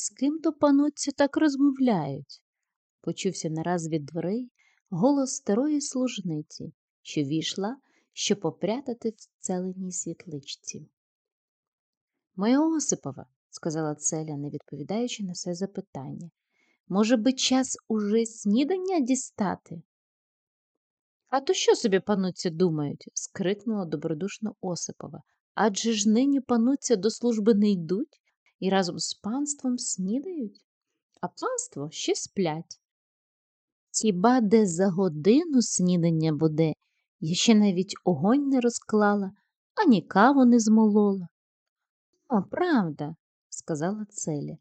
з ким то пануться так розмовляють? Почувся нараз від дверей голос старої служниці, що війшла, щоб попрятати в целеній світличці. Моя Осипова, сказала Целя, не відповідаючи на все запитання, може би час уже снідання дістати? А то що собі пануться думають? скрикнула добродушно Осипова. Адже ж нині пануться до служби не йдуть і разом з панством снідають, а панство ще сплять. Хіба де за годину снідання буде, я ще навіть огонь не розклала, ані каву не змолола. О, правда, сказала Целя,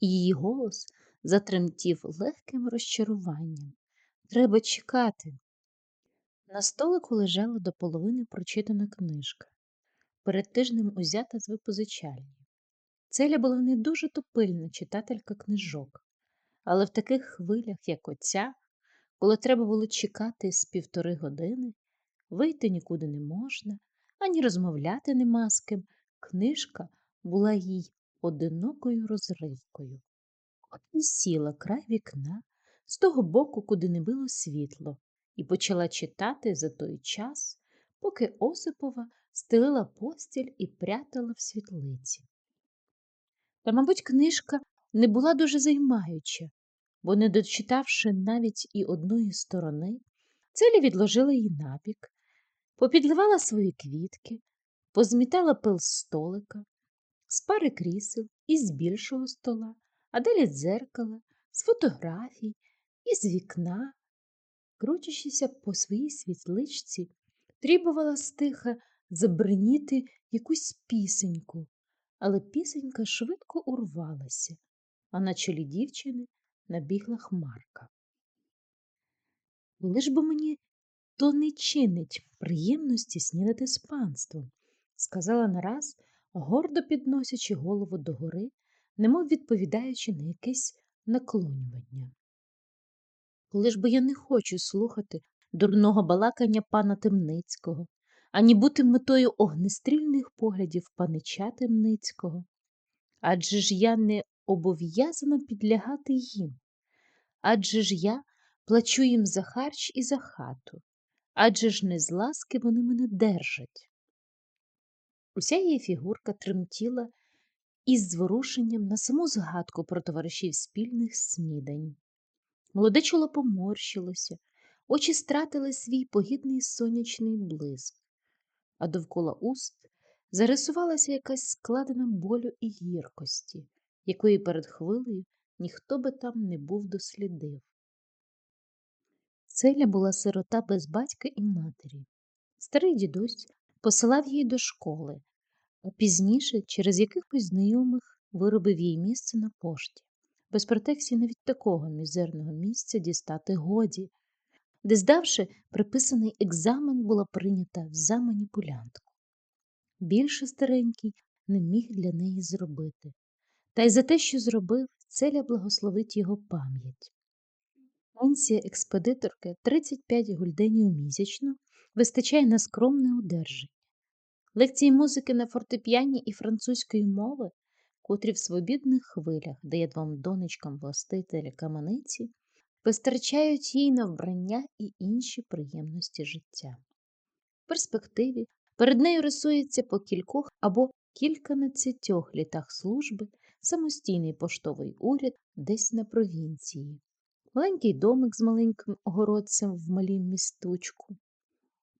і її голос затремтів легким розчаруванням. Треба чекати. На столику лежала до половини прочитана книжка, перед тижнем узята з випозичальні. Целя була не дуже топильна читателька книжок, але в таких хвилях, як оця, коли треба було чекати з півтори години, вийти нікуди не можна, ані розмовляти нема з ким, книжка була їй одинокою розривкою. От і сіла край вікна з того боку, куди не било світло, і почала читати за той час, поки Осипова стелила постіль і прятала в світлиці. Та, мабуть, книжка не була дуже займаюча, бо, не дочитавши навіть і одної сторони, Целя відложила її набік, попідливала свої квітки, позмітала пил столика, з пари крісел і з більшого стола, а далі дзеркала, з фотографій і з вікна, крутячися по своїй світличці, трібувала стиха забриніти якусь пісеньку, але пісенька швидко урвалася, а на чолі дівчини набігла хмарка. Ж бо мені то не чинить приємності снідати з панством, сказала нараз, гордо підносячи голову догори, немов відповідаючи на якесь наклонювання. Ж бо я не хочу слухати дурного балакання пана Темницького, ані бути метою огнестрільних поглядів панича Темницького, адже ж я не обов'язана підлягати їм, адже ж я плачу їм за харч і за хату, адже ж не з ласки вони мене держать. Уся її фігурка тремтіла із зворушенням на саму згадку про товаришів спільних снідань. Молоде чоло поморщилося, очі стратили свій погідний сонячний блиск, а довкола уст зарисувалася якась складена болю і гіркості, якої перед хвилею ніхто би там не був дослідив. Целя була сирота без батька і матері. Старий дідусь посилав її до школи, а пізніше через якихось знайомих виробив їй місце на пошті. Без протекції навіть такого мізерного місця дістати годі, де, здавши приписаний екзамен, була прийнята за маніпулянтку. Більше старенький не міг для неї зробити, та й за те, що зробив, целя благословить його пам'ять. Пенсія експедиторки 35 гульденів місячно вистачає на скромне одержання. Лекції музики на фортепіані і французької мови, котрі в свобідних хвилях дає двом донечкам властителя камениці, вистачають їй на вбрання і інші приємності життя. В перспективі перед нею рисується по кількох або кільканадцятьох літах служби самостійний поштовий уряд десь на провінції, маленький домик з маленьким огородцем в малім місточку,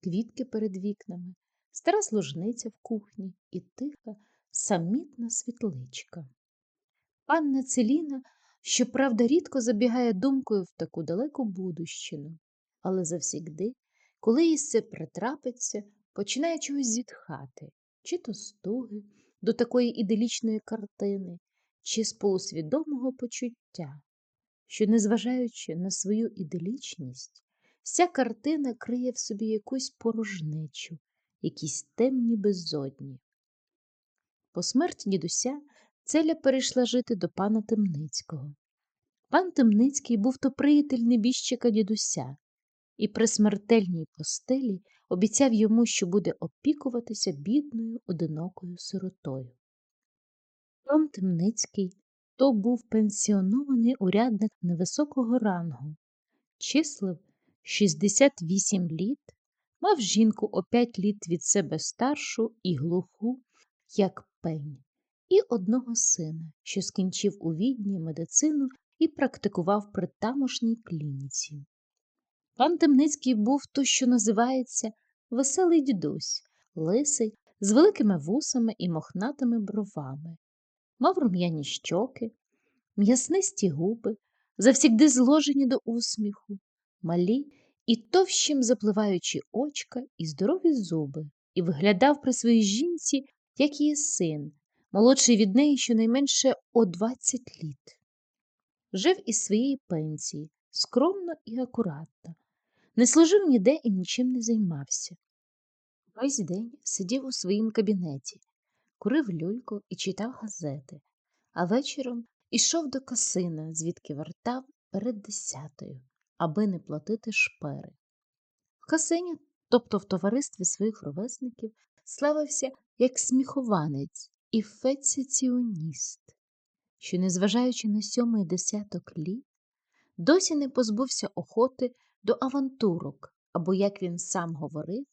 квітки перед вікнами, стара служниця в кухні і тиха, самітна світличка. Панна Целіна, щоправда, рідко забігає думкою в таку далеку будущину, але завсігди, коли їй це притрапиться, починає чогось зітхати, чи то стуги до такої іделічної картини, чи з полусвідомого почуття, що, незважаючи на свою іделічність, вся картина криє в собі якусь порожнечу, якісь темні безодні. По смерті дідуся Целя перейшла жити до пана Темницького. Пан Темницький був то приятель небіжчика дідуся, і при смертельній постелі обіцяв йому, що буде опікуватися бідною одинокою сиротою. Пан Темницький то був пенсіонований урядник невисокого рангу, числив 68 літ, мав жінку о 5 літ від себе старшу і глуху, як пень, і одного сина, що скінчив у відні медицину і практикував при тамошній клініці. Пан Темницький був то, що називається веселий дідусь, лисий, з великими вусами і мохнатими бровами. Мав рум'яні щоки, м'яснисті губи, завсігди зложені до усміху, малі і товщим запливаючі очка і здорові зуби, і виглядав при своїй жінці, як її син, молодший від неї щонайменше о 20 літ. Жив із своєї пенсії, скромно і акуратно, не служив ніде і нічим не займався. Весь день сидів у своїм кабінеті, курив люльку і читав газети, а вечором ішов до касина, звідки вертав перед десятою, аби не платити шпери. В касині, тобто в товаристві своїх ровесників, славився як сміхованець і феціціоніст, що, незважаючи на сьомий десяток літ, досі не позбувся охоти до авантурок, або, як він сам говорив,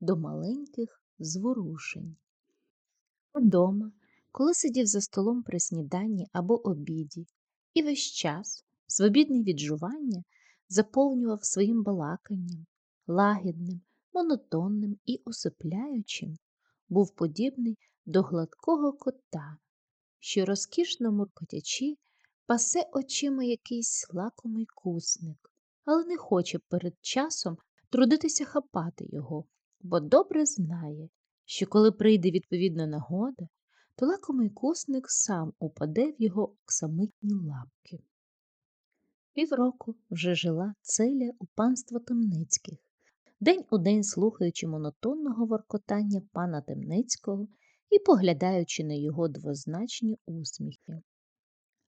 до маленьких зворушень. Удома, коли сидів за столом при сніданні або обіді, і весь час, свобідний від жування, заповнював своїм балаканням, лагідним, монотонним і усипляючим, був подібний до гладкого кота, що, розкішно муркотячи, пасе очима якийсь лакомий кусник, але не хоче перед часом трудитися хапати його, бо добре знає, що коли прийде відповідна нагода, то лакомий кусник сам упаде в його оксамитні лапки. Півроку вже жила целя у панства Темницьких, день у день слухаючи монотонного воркотання пана Темницького і поглядаючи на його двозначні усміхи.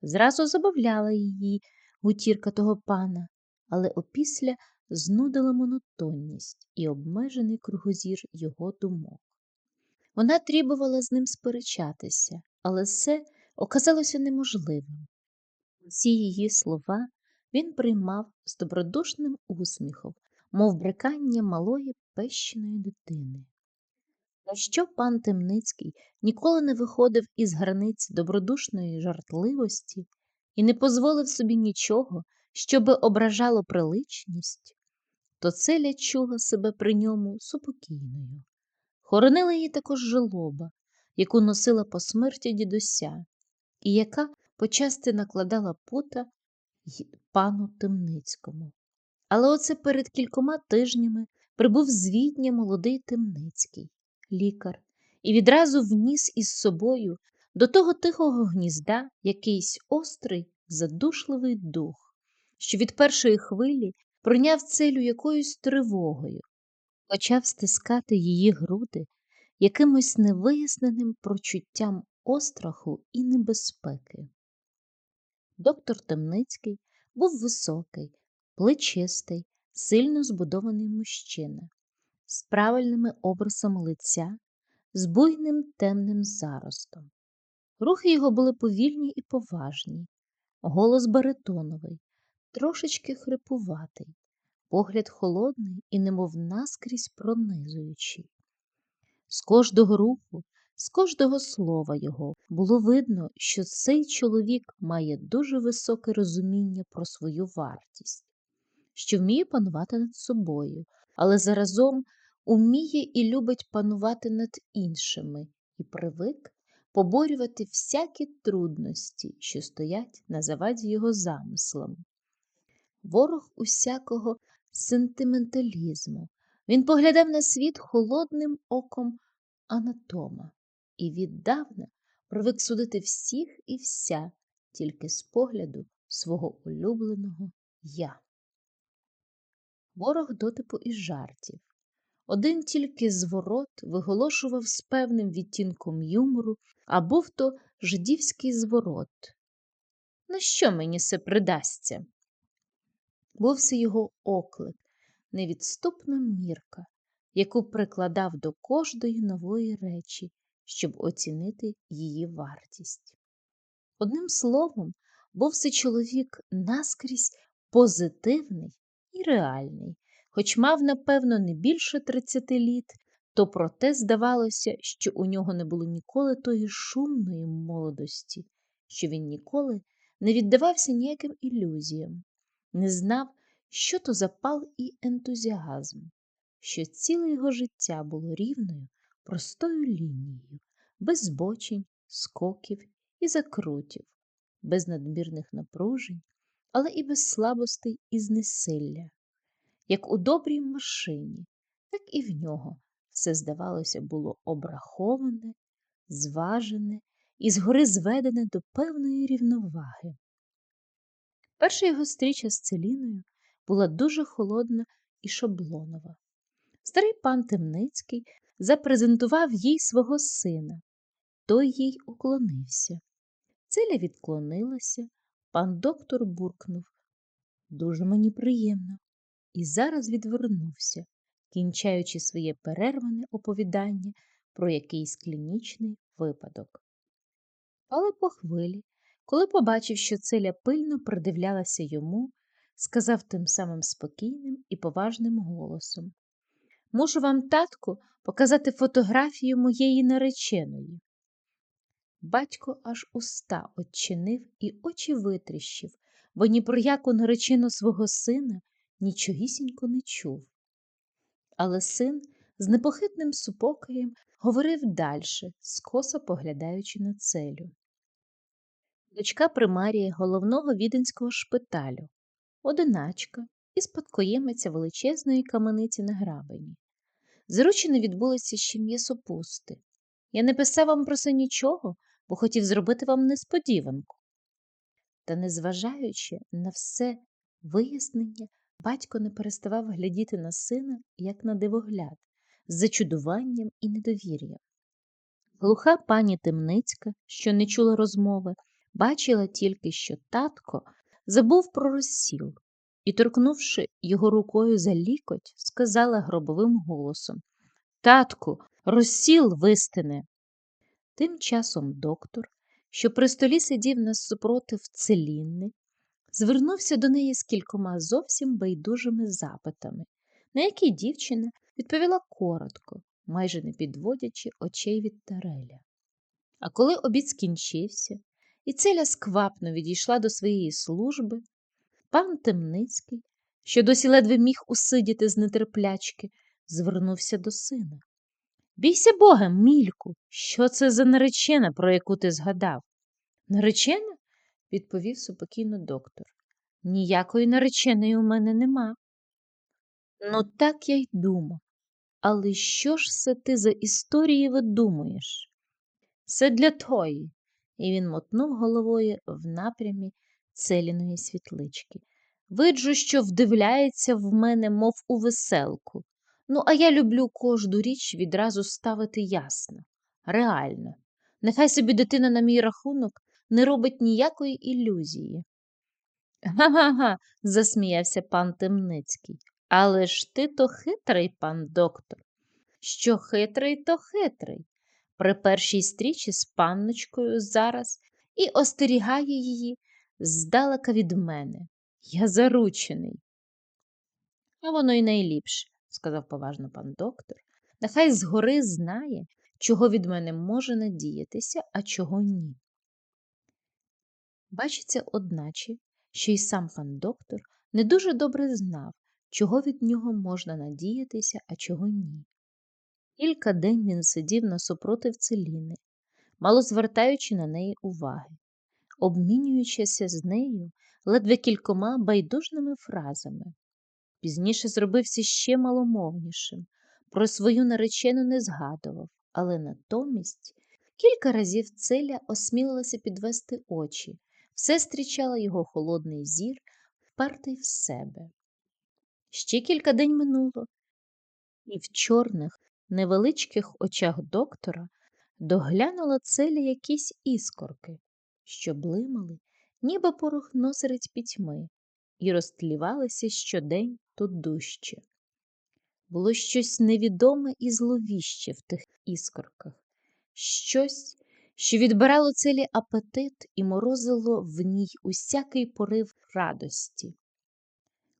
Зразу забавляла її гутірка того пана, але опісля знудила монотонність і обмежений кругозір його думок. Вона трібувала з ним сперечатися, але це оказалося неможливим. Всі її слова він приймав з добродушним усміхом, мов брикання малої пещеної дитини. На що пан Темницький ніколи не виходив із границь добродушної жартливості і не дозволив собі нічого, щоби ображало приличність, то Целя чула себе при ньому супокійною. Хоронила її також жалоба, яку носила по смерті дідуся, і яка почасти накладала пута пану Темницькому. Але оце перед кількома тижнями прибув звітня молодий Темницький, лікар, і відразу вніс із собою до того тихого гнізда якийсь острий, задушливий дух, що від першої хвилі пройняв целю якоюсь тривогою, почав стискати її груди якимось невиясненим прочуттям остраху і небезпеки. Доктор Темницький був високий, плечистий, сильно збудований мужчина, з правильними обрисами лиця, з буйним темним заростом. Рухи його були повільні і поважні, голос баритоновий, трошечки хрипуватий, погляд холодний і немов наскрізь пронизуючий. З кожного руху, з кожного слова його було видно, що цей чоловік має дуже високе розуміння про свою вартість, що вміє панувати над собою, але заразом уміє і любить панувати над іншими і привик поборювати всякі трудності, що стоять на заваді його замислам. Ворог усякого сентименталізму. Він поглядав на світ холодним оком анатома і віддавна привик судити всіх і вся тільки з погляду свого улюбленого я. Ворог дотипу і жартів. Один тільки зворот виголошував з певним відтінком юмору, а був то жидівський зворот. На що мені се придасться? Був це його оклик, невідступна мірка, яку прикладав до кожної нової речі, щоб оцінити її вартість. Одним словом, був це чоловік наскрізь позитивний і реальний, хоч мав, напевно, не більше 30 літ, то проте здавалося, що у нього не було ніколи тої шумної молодості, що він ніколи не віддавався ніяким ілюзіям, не знав, що то запал і ентузіазм, що ціле його життя було рівною, простою лінією, без збочень, скоків і закрутів, без надмірних напружень, але і без слабостей і знесилля. Як у добрій машині, так і в нього все, здавалося, було обраховане, зважене і згори зведене до певної рівноваги. Перша його стріча з Целіною була дуже холодна і шаблонова. Старий пан Темницький запрезентував їй свого сина, той їй уклонився. Целя відклонилася, пан доктор буркнув. Дуже мені приємно. І зараз відвернувся, кінчаючи своє перерване оповідання про якийсь клінічний випадок. Але по хвилі, коли побачив, що Целя пильно придивлялася йому, сказав тим самим спокійним і поважним голосом Мушу вам, татку, показати фотографію моєї нареченої. Батько аж уста очинив і очі витріщив, бо ні про яку наречену свого сина нічогісінько не чув. Але син з непохитним супокоєм говорив дальше, скоса поглядаючи на целю. Дочка примарії головного віденського шпиталю, одиначка і спадкоємиця величезної камениці на грабені. Заручини відбулися ще м'ясопусти. Я не писав вам про це нічого, бо хотів зробити вам несподіванку. Та, незважаючи на все вияснення, батько не переставав глядіти на сина, як на дивогляд, з зачудуванням і недовір'ям. Глуха пані Темницька, що не чула розмови, бачила тільки, що татко забув про розсіл і, торкнувши його рукою за лікоть, сказала гробовим голосом Татку, розсіл вистине. Тим часом доктор, що при столі сидів насупротив целінни, звернувся до неї з кількома зовсім байдужими запитами, на які дівчина відповіла коротко, майже не підводячи очей від тареля. А коли обід скінчився, і целя сквапно відійшла до своєї служби, пан Темницький, що досі ледве міг усидіти з нетерплячки, звернувся до сина. Бійся бога, мільку, що це за наречена, про яку ти згадав? Наречена? відповів супокійно доктор. Ніякої нареченої у мене нема. Ну, так я й думав. Але що ж це ти за історії видумуєш? Це для тої. І він мотнув головою в напрямі целіної світлички. Виджу, що вдивляється в мене, мов у веселку. Ну, а я люблю кожну річ відразу ставити ясно, реально. Нехай собі дитина на мій рахунок не робить ніякої ілюзії. Га-га-га, засміявся пан Темницький. Але ж ти то хитрий, пан доктор. Що хитрий, то хитрий. При першій стрічі з панночкою зараз і остерігає її здалека від мене. Я заручений. А воно й найліпше, сказав поважно пан доктор. Нехай згори знає, чого від мене може надіятися, а чого ні. Бачиться, одначе, що й сам пан доктор не дуже добре знав, чого від нього можна надіятися, а чого ні. Кілька день він сидів насупротив Целіни, мало звертаючи на неї уваги, обмінюючися з нею ледве кількома байдужними фразами. Пізніше зробився ще маломовнішим, про свою наречену не згадував, але натомість кілька разів целя осмілилася підвести очі, все зустрічала його холодний зір, впертий в себе. Ще кілька день минуло, і в чорних, невеличких очах доктора доглянула целя якісь іскорки, що блимали, ніби порохно серед пітьми, і розтлівалися щодень тут дужче. Було щось невідоме і зловіще в тих іскорках, щось, що відбирало целі апетит і морозило в ній усякий порив радості.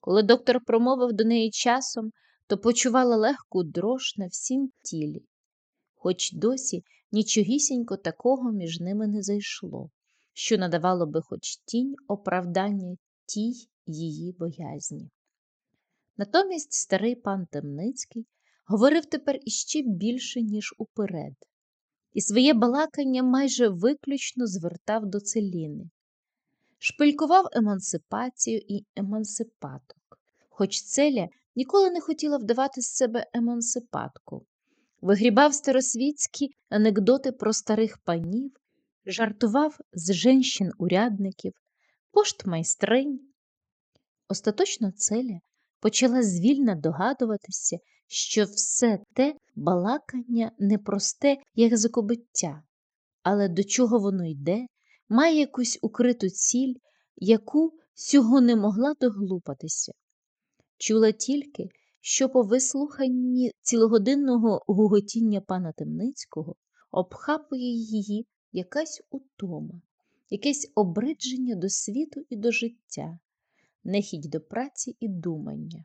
Коли доктор промовив до неї часом, то почувала легку дрож на всім тілі, хоч досі нічогісінько такого між ними не зайшло, що надавало би хоч тінь оправдання тій її боязні. Натомість старий пан Темницький говорив тепер іще більше, ніж уперед, і своє балакання майже виключно звертав до целіни, шпилькував емансипацію і емансипаток, хоч целя ніколи не хотіла вдавати з себе емансипатку, вигрібав старосвітські анекдоти про старих панів, жартував з женщин-урядників, поштмайстринь. Остаточно целя почала звільно догадуватися, що все те балакання непросте, як закобиття, але до чого воно йде, має якусь укриту ціль, яку сього не могла доглупатися. Чула тільки, що по вислуханні цілогодинного гуготіння пана Темницького обхапує її якась утома, якесь обридження до світу і до життя, нехідь до праці і думання.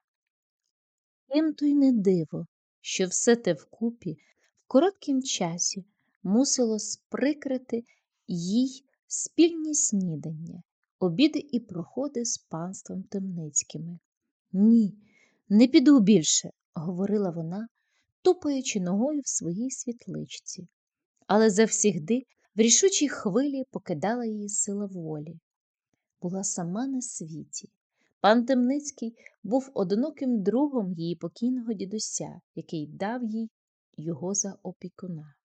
Тим то й не диво, що все те вкупі в короткім часі мусило сприкрити їй спільні снідання, обіди і проходи з панством Темницькими. Ні, не піду більше, говорила вона, тупаючи ногою в своїй світличці, але завсігди в рішучій хвилі покидала її сила волі. Була сама на світі. Пан Темницький був одиноким другом її покійного дідуся, який дав їй його за опікуна.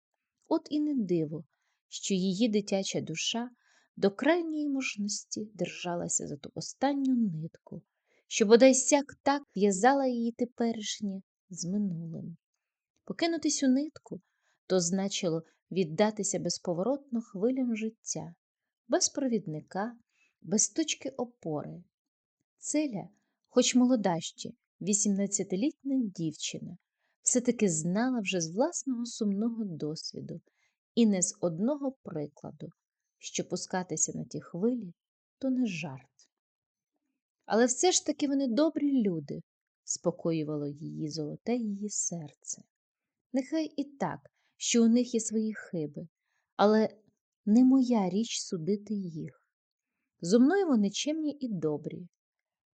От і не диво, що її дитяча душа до крайньої можності держалася за ту останню нитку, що бодай сяк так в'язала її теперішнє з минулим. Покинути цю нитку то значило віддатися безповоротно хвилям життя, без провідника, без точки опори. Целя, хоч молода ще, 18-літня дівчина, все-таки знала вже з власного сумного досвіду і не з одного прикладу, що пускатися на ті хвилі то не жарт. Але все ж таки вони добрі люди, спокоювало її золоте її серце. Нехай і так, що у них є свої хиби, але не моя річ судити їх. Зо мною вони чемні і добрі.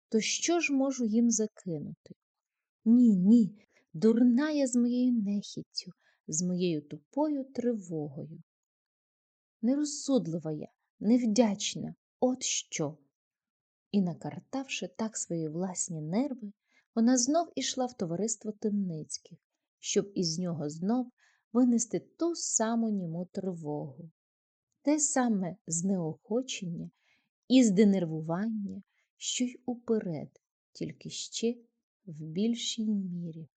То що ж можу їм закинути? Ні, ні, дурна я з моєю нехіттю, з моєю тупою тривогою. Нерозсудлива я, невдячна, от що. І, накартавши так свої власні нерви, вона знов ішла в товариство Темницьких, щоб із нього знов винести ту саму німу тривогу, те саме знеохочення і зденервування, що й уперед, тільки ще в більшій мірі.